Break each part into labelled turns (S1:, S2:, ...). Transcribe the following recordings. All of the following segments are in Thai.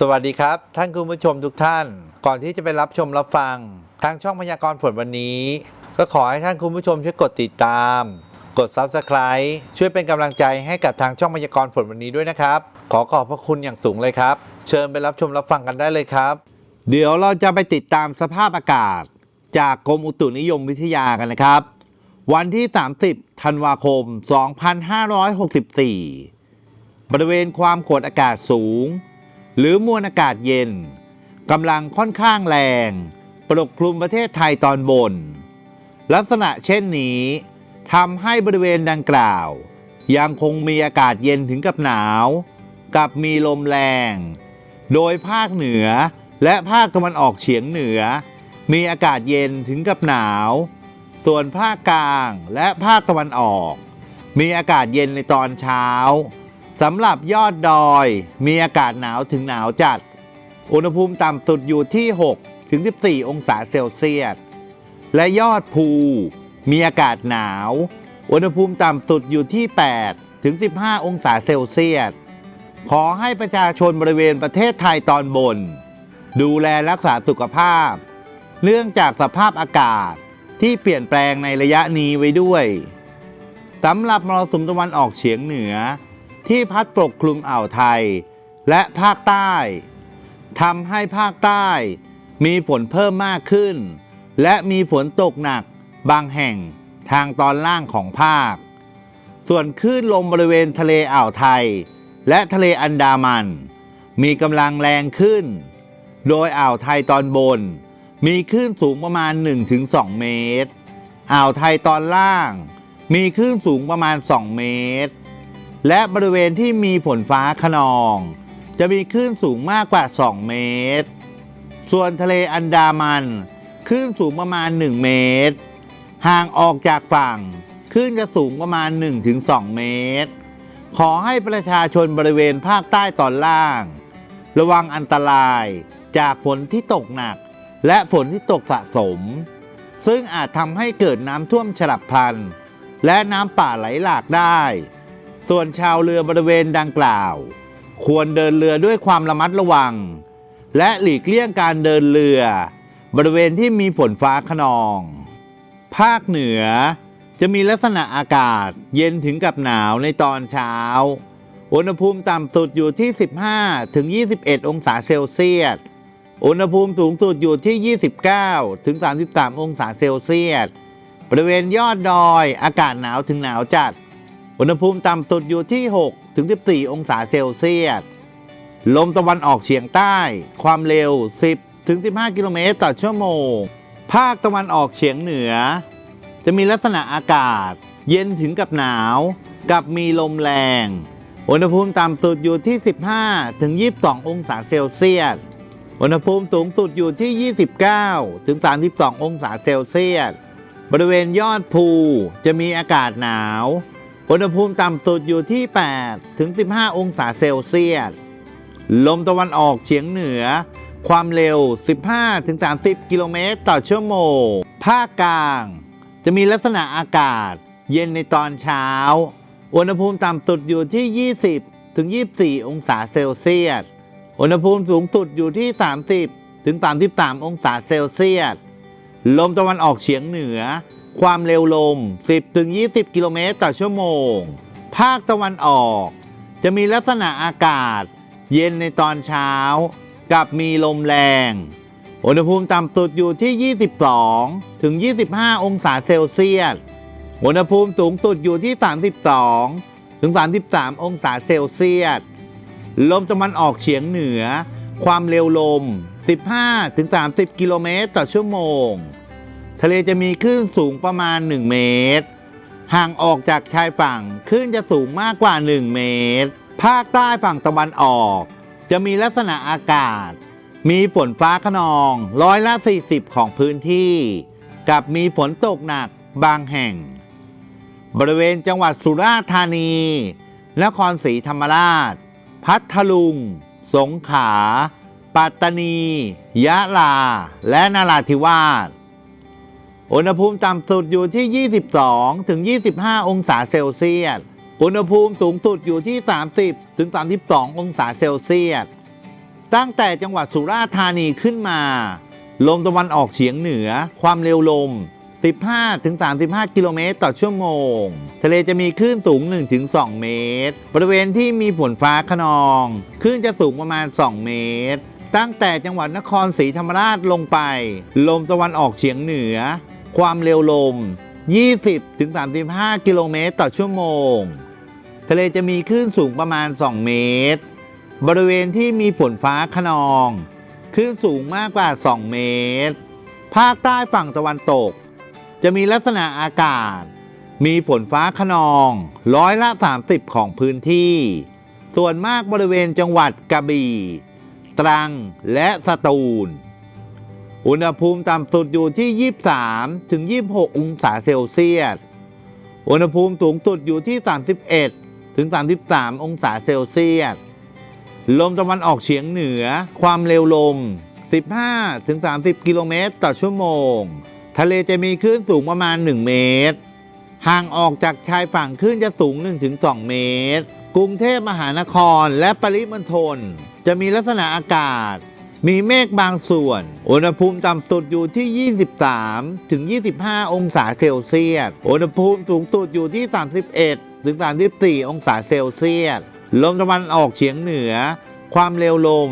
S1: สวัสดีครับ ท่านคุณผู้ชมทุกท่าน ก่อนที่จะไปรับชมรับฟัง ทางช่องพยากรณ์ฝนวันนี้ ก็ขอให้ท่านคุณผู้ชมช่วยกดติดตาม กด Subscribe ช่วยเป็นกำลังใจให้กับทางช่องพยากรณ์ฝนวันนี้ด้วยนะครับ ขอขอบพระคุณอย่างสูงเลยครับ เชิญไปรับชมรับฟังกันได้เลยครับ เดี๋ยวเราจะไปติดตามสภาพอากาศ จากกรมอุตุนิยมวิทยากันนะครับ วันที่ 30 ธันวาคม 2564 บริเวณความกดอากาศสูง หรือมวลอากาศเย็นกำลังค่อนข้างแรง ปกคลุมประเทศไทยตอนบน ลักษณะเช่นนี้ทำให้บริเวณดังกล่าว ยังคงมีอากาศเย็นถึงกับหนาว กับมีลมแรง โดยภาคเหนือและภาคตะวันออกเฉียงเหนือ มีอากาศเย็นถึงกับหนาว ส่วนภาคกลางและภาคตะวันออก มีอากาศเย็นในตอนเช้า สำหรับยอดดอยมีอากาศหนาวถึงหนาวจัด อุณหภูมิต่ำสุดอยู่ที่ 6 ถึง 14 องศาเซลเซียส และยอดภูมีอากาศหนาว อุณหภูมิต่ำสุดอยู่ที่ 8 ถึง 15 องศาเซลเซียส ขอให้ประชาชนบริเวณประเทศไทยตอนบน ดูแลรักษาสุขภาพ เนื่องจากสภาพอากาศที่เปลี่ยนแปลงในระยะนี้ไว้ด้วยสำหรับมรสุมตะวันออกเฉียงเหนือ ที่พัดปกคลุมอ่าวไทย และภาคใต้ทำให้ภาคใต้มีฝนเพิ่มมากขึ้น และมีฝนตกหนักบางแห่งทางตอนล่างของภาค ส่วนคลื่นลมบริเวณทะเลอ่าวไทย และทะเลอันดามัน มีกำลังแรงขึ้น โดยอ่าวไทยตอนบน มีคลื่นสูงประมาณ 1-2 เมตร อ่าวไทยตอนล่าง มีคลื่นสูงประมาณ 2 เมตร และบริเวณที่มีฝนฟ้าขนอง จะมีคลื่นสูงมากกว่า 2 เมตร ส่วนทะเลอันดามันคลื่นสูงประมาณ 1 เมตร ห่างออกจากฝั่งคลื่นจะสูงประมาณ 1-2 เมตร ขอให้ประชาชนบริเวณภาคใต้ตอนล่าง ระวังอันตรายจากฝนที่ตกหนัก และฝนที่ตกสะสม ซึ่งอาจทำให้เกิดน้ำท่วมฉลับพลัน และน้ำป่าไหลหลากได้ ส่วนชาวเรือบริเวณดังกล่าว ควรเดินเรือด้วยความระมัดระวัง และหลีกเลี่ยงการเดินเรือ บริเวณที่มีฝนฟ้าขนอง ภาคเหนือจะมีลักษณะอากาศเย็นถึงกับหนาวในตอนเช้า อุณหภูมิต่ำสุดอยู่ที่ 15 ถึง 21 องศาเซลเซียส อุณหภูมิสูงสุดอยู่ที่ 29 ถึง 33 องศาเซลเซียส บริเวณยอดดอยอากาศหนาวถึงหนาวจัด อุณหภูมิต่ำสุดอยู่ที่ 6 ถึง 14 องศาเซลเซียส ลมตะวันออกเฉียงใต้ ความเร็ว 10 ถึง 15 กิโลเมตรต่อชั่วโมง ภาคตะวันออกเฉียงเหนือ จะมีลักษณะอากาศ เย็นถึงกับหนาว กับมีลมแรง อุณหภูมิต่ำสุดอยู่ที่ 15 ถึง 22 องศาเซลเซียส อุณหภูมิสูงสุดอยู่ที่ 29 ถึง 32 องศาเซลเซียส บริเวณยอดภูจะมีอากาศหนาว อุณหภูมิต่ำสุดอยู่ที่ 8 ถึง 15 องศาเซลเซียส ลมตะวันออกเฉียงเหนือ ความเร็ว 15 ถึง 30 กิโลเมตรต่อชั่วโมง ภาคกลาง จะมีลักษณะอากาศ เย็นในตอนเช้า อุณหภูมิต่ำสุดอยู่ที่ 20 ถึง 24 องศาเซลเซียส อุณหภูมิสูงสุดอยู่ที่ 30 ถึง 33 องศาเซลเซียส ลมตะวันออกเฉียงเหนือ ความเร็วลม 10-20 กิโลเมตรต่อชั่วโมง ภาคตะวันออก จะมีลักษณะอากาศ เย็นในตอนเช้า กับมีลมแรง อุณหภูมิต่ำสุดอยู่ที่ 22 ถึง 25 องศาเซลเซียส อุณหภูมิสูงสุดอยู่ที่ 32 ถึง 33 องศาเซลเซียส ลมตะวันออกเฉียงเหนือ ความเร็วลม 15 ถึง 30 กิโลเมตรต่อชั่วโมง ทะเลจะมีคลื่นสูงประมาณ 1 เมตร ห่างออกจากชายฝั่งคลื่นจะสูงมากกว่า 1 เมตร ภาคใต้ฝั่งตะวันออก จะมีลักษณะอากาศ มีฝนฟ้าขนองร้อยละ 40 ของพื้นที่ กับมีฝนตกหนักบางแห่ง บริเวณจังหวัดสุราษฎร์ธานี นครศรีธรรมราช พัทลุง สงขลาปัตตานี ยะลา และนาราธิวาส อุณหภูมิต่ำสุดอยู่ที่ 22 ถึง 25 องศาเซลเซียส อุณหภูมิสูงสุดอยู่ที่ 30 ถึง 32 องศาเซลเซียส ตั้งแต่จังหวัดสุราษฎร์ธานีขึ้นมา ลมตะวันออกเฉียงเหนือ ความเร็วลม 15-35 กิโลเมตรต่อชั่วโมง ทะเลจะมีคลื่นสูง 1-2 เมตร บริเวณที่มีฝนฟ้าขนอง คลื่นจะสูงประมาณ 2 เมตร ตั้งแต่จังหวัดนครศรีธรรมราชลงไป ลมตะวันออกเฉียงเหนือ ความเร็วลม 20-35 กิโลเมตรต่อชั่วโมง ทะเลจะมีคลื่นสูงประมาณ 2 เมตร บริเวณที่มีฝนฟ้าขนองคลื่นสูงมากกว่า 2 เมตร ภาคใต้ฝั่งตะวันตก จะมีลักษณะอากาศ มีฝนฟ้าขนองร้อยละ 30 ของพื้นที่ ส่วนมากบริเวณจังหวัดกระบี่ ตรัง และสตูล อุณหภูมิต่ำสุดอยู่ที่ 23 ถึง 26 องศาเซลเซียส อุณหภูมิสูงสุดอยู่ที่ 31 ถึง 33 องศาเซลเซียส ลมตะวันออกเฉียงเหนือ ความเร็วลม 15 ถึง 30 กิโลเมตรต่อชั่วโมง ทะเลจะมีคลื่นสูงประมาณ 1 เมตร ห่างออกจากชายฝั่งคลื่นจะสูง 1-2 เมตร กรุงเทพมหานครและปริมณฑลจะมีลักษณะอากาศ มีเมฆบางส่วน อุณหภูมิต่ำสุดอยู่ที่ 23 ถึง 25 องศาเซลเซียส อุณหภูมิสูงสุดอยู่ที่ 31 ถึง 34 องศาเซลเซียส ลมตะวันออกเฉียงเหนือ ความเร็วลม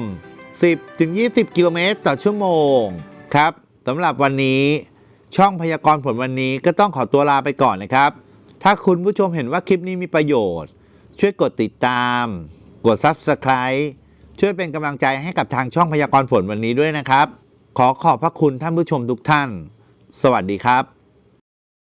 S1: 10 ถึง 20 กิโลเมตรต่อชั่วโมง ครับสำหรับวันนี้ ช่องพยากรณ์ผลวันนี้ก็ต้องขอตัวลาไปก่อนนะครับ ถ้าคุณผู้ชมเห็นว่าคลิปนี้มีประโยชน์ ช่วยกดติดตาม กด Subscribe ช่วยเป็นกำลังใจให้กับทางช่องพยากรณ์ฝนวันนี้ด้วยนะครับ ขอขอบพระคุณท่านผู้ชมทุกท่าน สวัสดีครับ